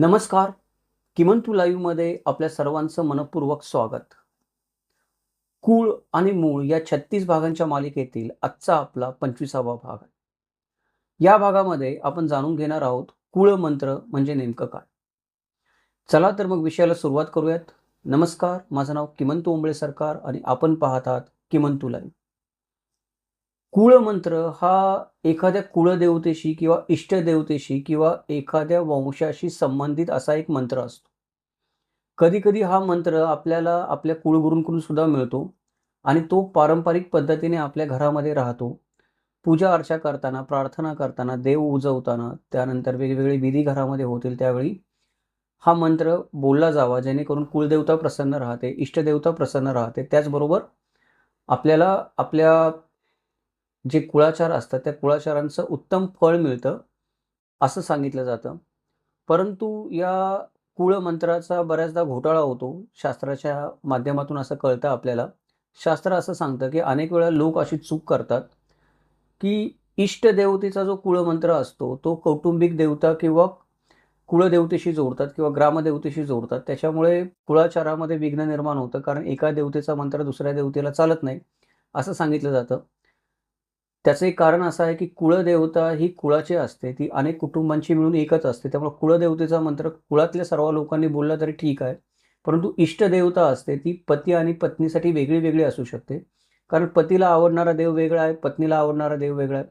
नमस्कार. किमंतू लाईव्हमध्ये आपल्या सर्वांचं मनपूर्वक स्वागत. कूळ आणि मूळ या छत्तीस भागांच्या मालिकेतील आजचा आपला पंचवीसावा भाग. आहे या भागामध्ये आपण जाणून घेणार आहोत कुळ मंत्र म्हणजे नेमकं काय? चला तर मग विषयाला सुरुवात करूयात. नमस्कार माझं नाव किमंतू ओंबळे सरकार आणि आपण पाहतात किमंतू लाईव्ह कुळमंत्र हा एखाद्या कुळदेवतेशी किंवा इष्टदेवतेशी किंवा एखाद्या वंशाशी संबंधित असा एक मंत्र असतो. कधी कधी हा मंत्र आपल्याला आपल्या कुळगुरूंकडून सुद्धा मिळतो आणि तो पारंपरिक पद्धतीने आपल्या घरामध्ये राहतो. पूजा अर्चा करताना प्रार्थना करताना देव उजवताना त्यानंतर वेगवेगळे विधी घरामध्ये होतील त्यावेळी हा मंत्र बोलला जावा जेणेकरून कुलदेवता प्रसन्न राहते इष्टदेवता प्रसन्न राहते. त्याचबरोबर आपल्याला आपल्या जे कुळाचार असतात त्या कुळाचारांचं उत्तम फळ मिळतं असं सांगितलं जातं. परंतु या कुळमंत्राचा बऱ्याचदा घोटाळा होतो शास्त्राच्या माध्यमातून असं कळतं आपल्याला. शास्त्र असं सांगतं की अनेक वेळा लोक अशी चूक करतात की इष्टदेवतेचा जो कुळमंत्र असतो तो कौटुंबिक देवता किंवा कुळदेवतेशी जोडतात किंवा ग्रामदेवतेशी जोडतात. त्याच्यामुळे कुळाचारामध्ये विघ्न निर्माण होतं कारण एका देवतेचा मंत्र दुसऱ्या देवतेला चालत नाही असं सांगितलं जातं. त्याचं एक कारण असं आहे की कुळदेवता ही कुळाची असते. ती अनेक कुटुंबांची मिळून एकच असते. त्यामुळे कुळदेवतेचा मंत्र कुळातल्या सर्व लोकांनी बोलला तरी ठीक आहे. परंतु इष्टदेवता असते ती पती आणि पत्नीसाठी वेगळी वेगळी असू शकते. कारण पतीला आवडणारा देव वेगळा आहे पत्नीला आवडणारा देव वेगळा आहे.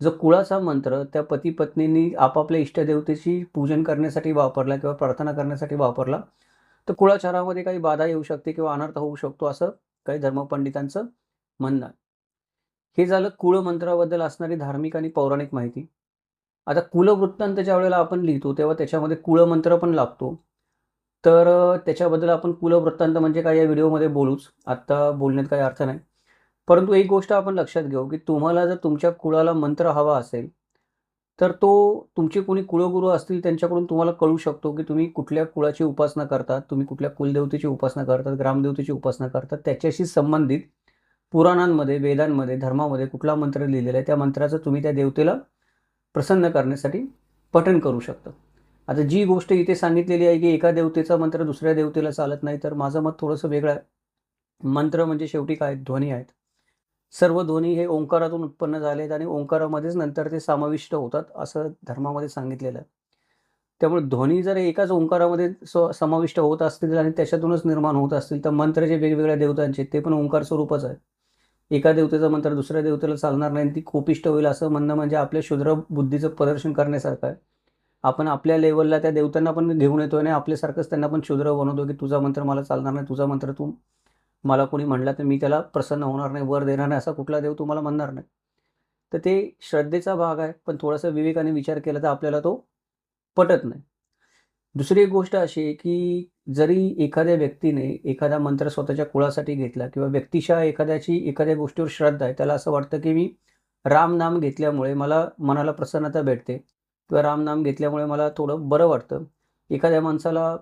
जो कुळाचा मंत्र त्या पती पत्नींनी आपापल्या इष्टदेवतेची पूजन करण्यासाठी वापरला किंवा प्रार्थना करण्यासाठी वापरला तर कुळाचारामध्ये काही बाधा येऊ शकते किंवा अनर्थ होऊ शकतो असं काही धर्मपंडितांचं म्हणणं आहे. हे झालं कुळमंत्राबद्दल असणारी धार्मिक आणि पौराणिक माहिती. आता कुलवृत्तांत ज्या वेळेला आपण लिहितो तेव्हा त्याच्यामध्ये कुळमंत्र पण लागतो. तर त्याच्याबद्दल आपण कुलवृत्तांत म्हणजे काय या व्हिडिओमध्ये बोलूच. आत्ता बोलण्यात काही अर्थ नाही. परंतु एक गोष्ट आपण लक्षात घेऊ की तुम्हाला जर तुमच्या कुळाला मंत्र हवा असेल तर तो तुमचे कोणी कुळगुरू असतील त्यांच्याकडून तुम्हाला कळू शकतो की तुम्ही कुठल्या कुळाची उपासना करतात तुम्ही कुठल्या कुलदेवतेची उपासना करतात ग्रामदेवतेची उपासना करतात त्याच्याशी संबंधित पुराणांमध्ये वेदांमध्ये धर्मामध्ये कुठला मंत्र लिहिलेला आहे त्या मंत्राचं तुम्ही त्या देवतेला प्रसन्न करण्यासाठी पठण करू शकता. आता जी गोष्ट इथे सांगितलेली आहे की एका देवतेचा मंत्र दुसऱ्या देवतेला चालत नाही तर माझं मत थोडंसं वेगळं आहे. मंत्र म्हणजे शेवटी काय? ध्वनी आहेत. सर्व ध्वनी हे ओंकारातून उत्पन्न झाले आहेत आणि ओंकारामध्येच नंतर ते समाविष्ट होतात असं धर्मामध्ये सांगितलेलं आहे. त्यामुळे ध्वनी जर एकाच ओंकारामध्ये स समाविष्ट होत असतील आणि त्याच्यातूनच निर्माण होत असतील तर मंत्र जे वेगवेगळ्या देवतांचे ते पण ओंकार स्वरूपच आहे एका देवतेचा मंत्र दुसऱ्या देवतेला चालणार नाही आणि ती कोपिष्ट होईल असं म्हणणं म्हणजे आपल्या शूद्र बुद्धीचं प्रदर्शन करण्यासारखं आहे. आपण आपल्या लेवलला त्या देवतांना पण घेऊन येतो आणि आपल्यासारखंच त्यांना पण शूद्र बनवतो की तुझा मंत्र मला चालणार नाही तुझा मंत्र तू मला कोणी म्हणला तर मी त्याला प्रसन्न होणार नाही वर देणार नाही असा कुठला देव तुम्हाला म्हणणार नाही. तर ते श्रद्धेचा भाग आहे पण थोडासा विवेकाने विचार केला तर आपल्याला तो पटत नाही. दुसरी एक गोष्ट अशी आहे की जरी एखाद्या व्यक्तीने एखादा मंत्र स्वतःच्या कुळासाठी घेतला किंवा व्यक्तिशः एखाद्याची एखाद्या गोष्टीवर श्रद्धा आहे त्याला असं वाटतं की मी राम नाम घेतल्यामुळे मला मनाला प्रसन्नता भेटते किंवा राम नाम घेतल्यामुळे मला थोडं बरं वाटतं. एखाद्या माणसाला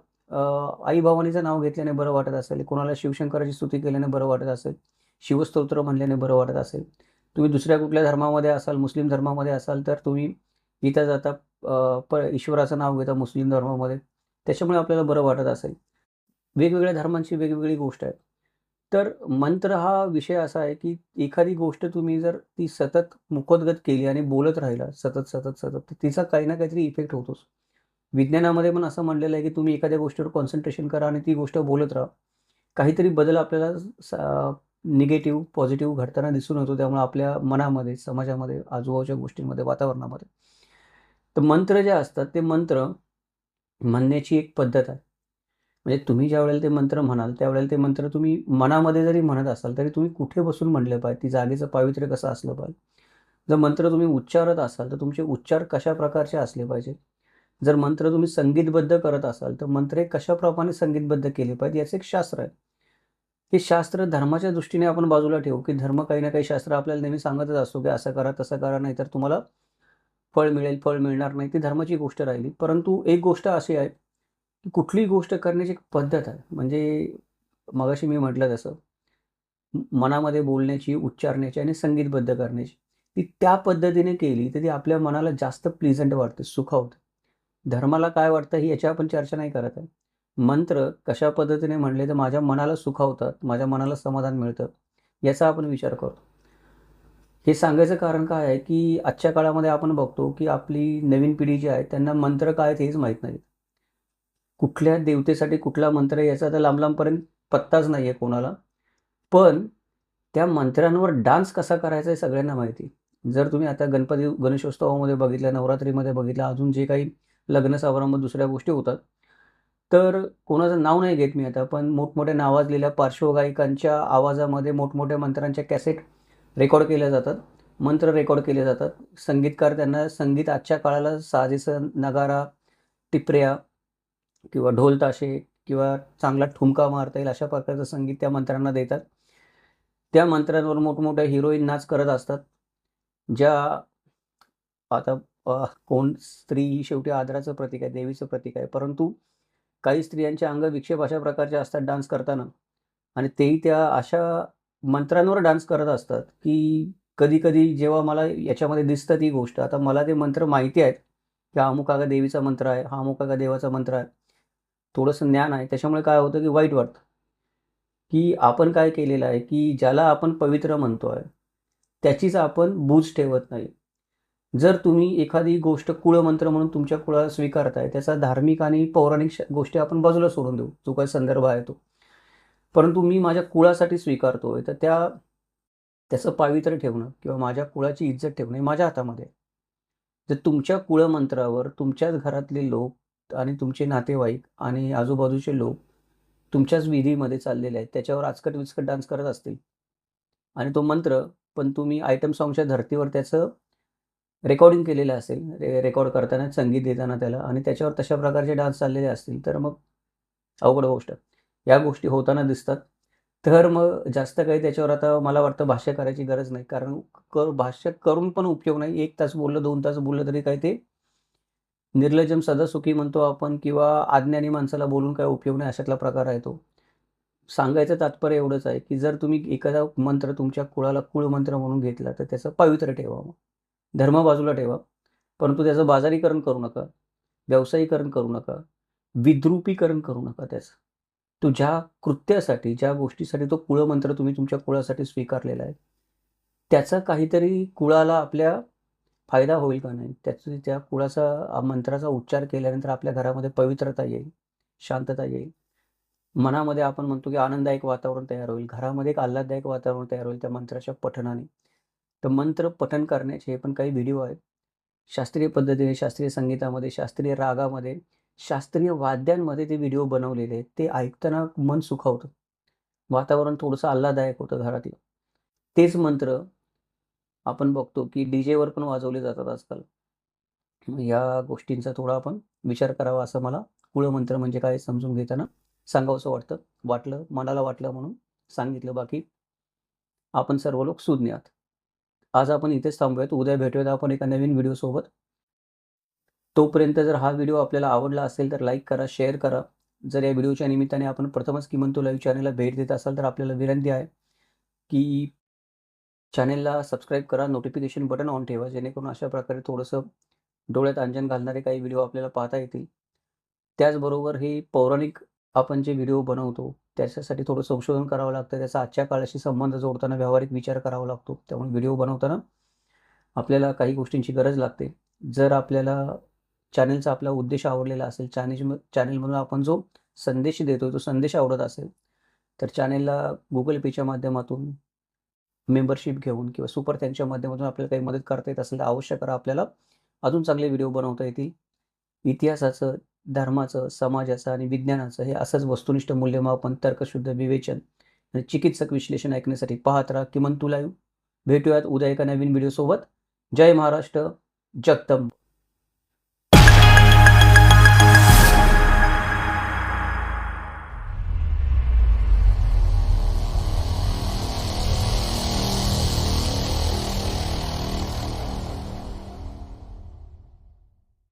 आई भवानीचं नाव घेतल्याने बरं वाटत असेल कोणाला शिवशंकराची स्तुती केल्याने बरं वाटत असेल शिवस्तोत्र म्हणल्याने बरं वाटत असेल तुम्ही दुसऱ्या कुठल्या धर्मामध्ये असाल मुस्लिम धर्मामध्ये असाल तर तुम्ही इथं जाता प ईश्वराचं नाव घेता मुस्लिम धर्मामध्ये. त्याच्यामुळे आपल्याला बरं वाटत असेल. वेगवेगळ्या धर्मांची वेगवेगळी गोष्ट आहे तर मंत्र हा विषय असा आहे की एखादी गोष्ट तुम्ही जर ती सतत मुखोद्गत केली आणि बोलत राहिला सतत सतत सतत तर तिचा काही ना काहीतरी इफेक्ट होतोच. विज्ञानामध्ये पण असं म्हणलेलं आहे की तुम्ही एखाद्या गोष्टीवर कॉन्सन्ट्रेशन करा आणि ती गोष्ट बोलत राहा. काहीतरी बदल आपल्याला निगेटिव्ह पॉझिटिव्ह घडताना दिसून येतो. त्यामुळे आपल्या मनामध्ये समाजामध्ये आजूबाजूच्या गोष्टींमध्ये वातावरणामध्ये. तर मंत्र जे असतात ते मंत्र म्हणण्याची एक पद्धत आहे. म्हणजे तुम्ही ज्या वेळेला ते मंत्र म्हणाल त्यावेळेला ते मंत्र तुम्ही मनामध्ये जरी म्हणत असाल तरी तुम्ही कुठे बसून म्हणले पाहिजे? ती जागेचं पावित्र्य कसं असलं पाहिजे? जर मंत्र तुम्ही उच्चारत असाल तर तुमचे उच्चार कशा प्रकारचे असले पाहिजे? जर मंत्र तुम्ही संगीतबद्ध करत असाल तर मंत्र कशाप्रमाणे संगीतबद्ध केले पाहिजे याचं एक शास्त्र आहे. हे शास्त्र धर्माच्या दृष्टीने आपण बाजूला ठेवू की धर्म काही ना काही शास्त्र आपल्याला नेहमी सांगतच असतो की असं करा तसं करा नाही तर तुम्हाला फळ मिळेल फळ मिळणार नाही ती धर्माची गोष्ट राहिली. परंतु एक गोष्ट अशी आहे की कुठलीही गोष्ट करण्याची एक पद्धत आहे. म्हणजे मगाशी मी म्हटलं तसं मनामध्ये बोलण्याची उच्चारण्याची आणि संगीतबद्ध करण्याची. ती त्या पद्धतीने केली तर ती आपल्या मनाला जास्त प्लिझंट वाटते सुखावतं धर्माला काय वाटतं ही याच्यावर आपण चर्चा नाही करत आहे. मंत्र कशा पद्धतीने म्हणले तर माझ्या मनाला सुखावतात माझ्या मनाला समाधान मिळतं याचा आपण विचार करतो. हे सांगायचं कारण काय आहे की आजच्या काळामध्ये आपण बघतो की आपली नवीन पिढी जी आहे त्यांना मंत्र काय आहेत हेच माहीत नाही कुठल्या देवतेसाठी कुठला मंत्र याचा तर लांब लांबपर्यंत पत्ताच नाही आहे कोणाला. पण त्या मंत्र्यांवर डान्स कसा करायचा आहे सगळ्यांना माहिती जर तुम्ही आता गणपती गणेशोत्सवामध्ये बघितलं नवरात्रीमध्ये बघितलं अजून जे काही लग्न समारंभ दुसऱ्या गोष्टी होतात तर कोणाचं नाव नाही घेत मी आता पण मोठमोठ्या नावाजलेल्या पार्श्वगायिकांच्या आवाजामध्ये मोठमोठ्या मंत्रांच्या कॅसेट रेकॉर्ड केल्या जातात मंत्र रेकॉर्ड केले जातात. संगीतकार त्यांना संगीत आजच्या काळाला साजेसं नगारा टिपऱ्या किंवा ढोल ताशे किंवा चांगला ठुमका मारता येईल अशा प्रकारचं संगीत त्या मंत्र्यांना देतात. त्या मंत्र्यांवर मोठमोठ्या हिरोईन नाच करत असतात. ज्या आता कोण? स्त्री ही शेवटी आदराचं प्रतीक आहे देवीचं प्रतीक आहे. परंतु काही स्त्रियांचे अंग विक्षेप अशा प्रकारचे असतात डान्स करताना. आणि तेही त्या अशा मंत्रांवर डान्स करत असतात की कधी कधी जेव्हा मला याच्यामध्ये दिसतं ती गोष्ट आता मला ते मंत्र माहिती आहेत की हा अमुक अगा देवीचा मंत्र आहे हा अमुक अगा देवाचा मंत्र आहे. थोडंसं ज्ञान आहे त्याच्यामुळे काय होतं की वाईट वाटतं. की आपण काय केलेलं आहे की ज्याला आपण पवित्र म्हणतो आहे त्याचीच आपण बूज ठेवत नाही. जर तुम्ही एखादी गोष्ट कुळमंत्र म्हणून तुमच्या कुळाला स्वीकारताय त्याचा धार्मिक आणि पौराणिक श- गोष्टी आपण बाजूला सोडून देऊ जो काही संदर्भ आहे तो. परंतु मी माझ्या कुळासाठी स्वीकारतोय तर त्या त्याचं पावित्र्य ठेवणं किंवा माझ्या कुळाची इज्जत ठेवणं हे माझ्या हातामध्ये आहे. जर तुमच्या कुळमंत्रावर तुमच्याच घरातले लोक आणि तुमचे नातेवाईक आणि आजूबाजूचे लोक तुमच्याच विधीमध्ये चाललेले आहेत त्याच्यावर आजकट विचकट डान्स करत असतील आणि तो मंत्र पण तुम्ही आयटम सॉंगच्या धर्तीवर त्याचं रेकॉर्डिंग केलेलं असेल रे रेकॉर्ड करताना संगीत देताना त्याला आणि त्याच्यावर तशा प्रकारचे डान्स चाललेले असतील तर मग अवघड गोष्ट या गोष्टी होताना दिसतात. तर मग जास्त काही त्याच्यावर आता मला वाटतं भाष्य करायची गरज नाही. कारण कर भाष्य करून पण उपयोग नाही. एक तास बोललं दोन तास बोललं तरी काय ते निर्लजम सदा सुखी म्हणतो आपण किंवा आज्ञानी माणसाला बोलून काय उपयोग नाही अशातला प्रकार आहे तो. सांगायचं तात्पर्य एवढंच आहे की जर तुम्ही एखादा मंत्र तुमच्या कुळाला कुळ मंत्र म्हणून घेतला तर त्याचं पावित्र्य ठेवा मग धर्म बाजूला ठेवा. परंतु त्याचं बाजारीकरण करू नका. व्यवसायीकरण करू नका. विद्रुपीकरण करू नका त्याचं. तो ज्या कृत्यासाठी ज्या गोष्टीसाठी तो कुळमंत्र तुम्ही तुमच्या कुळासाठी स्वीकारलेला आहे त्याचा काहीतरी कुळाला आपल्या फायदा होईल का नाही? त्याचं त्या कुळाचा मंत्राचा उच्चार केल्यानंतर आपल्या घरामध्ये पवित्रता येईल शांतता येईल. मनामध्ये आपण म्हणतो की आनंददायक वातावरण तयार होईल. घरामध्ये एक आल्हाददायक वातावरण तयार होईल त्या मंत्राच्या पठणाने तर मंत्र पठण करण्याचे हे पण काही व्हिडिओ आहेत. शास्त्रीय पद्धतीने शास्त्रीय संगीतामध्ये शास्त्रीय रागामध्ये शास्त्रीय वाद्यांमध्ये ते व्हिडिओ बनवलेले आहेत ते ऐकताना मन सुखावतं. वातावरण थोडंसं आल्हाददायक होतं घरातील. तेच मंत्र आपण बघतो की डी जेवर पण वाजवले जातात आजकाल. या गोष्टींचा थोडा आपण विचार करावा असं मला कुळमंत्र म्हणजे काय समजून घेताना सांगावंसं वाटतं. वाटलं मनाला वाटलं म्हणून सांगितलं. बाकी आपण सर्व लोक सुज्ञात. आज आपण इथेच थांबूयात. उद्या भेटूयात आपण एका नवीन व्हिडिओसोबत तोपर्यंत जर हा व्हिडिओ आपल्याला आवडला असेल तर लाईक करा शेअर करा. जर या व्हिडिओच्या निमित्ताने आपण प्रथमच किमंतो लाईव्ह चॅनलला भेट देत असाल तर आपल्याला विनंती आहे की चॅनेलला सबस्क्राईब करा नोटिफिकेशन बटन ऑन ठेवा जेणेकरून अशा प्रकारे थोडंसं डोळ्यात अंजन घालणारे काही व्हिडिओ आपल्याला पाहता येतील. त्याचबरोबर हे पौराणिक आपण जे व्हिडिओ बनवतो त्याच्यासाठी थोडं संशोधन करावं लागतं त्याचा आजच्या काळाशी संबंध जोडताना व्यावहारिक विचार करावा लागतो. त्यामुळे व्हिडिओ बनवताना आपल्याला काही गोष्टींची गरज लागते. जर आपल्याला चॅनलचा आपला उद्देश आवडलेला असेल चॅनेल चॅनेलमधून आपण जो संदेश देतो तो संदेश आवडत असेल तर चॅनेलला गुगल पेच्या माध्यमातून मेंबरशिप घेऊन किंवा सुपर त्यांच्या माध्यमातून आपल्याला काही मदत करता येत असेल तर अवश्य करा आपल्याला अजून चांगले व्हिडिओ बनवता येतील. इतिहासाचं धर्माचं समाजाचं आणि विज्ञानाचं हे असंच वस्तुनिष्ठ मूल्यमापन तर्कशुद्ध विवेचन आणि चिकित्सक विश्लेषण ऐकण्यासाठी पाहत राहा. किमान तुला भेटूयात उद्या एका नवीन व्हिडिओसोबत जय महाराष्ट्र. जगदंब.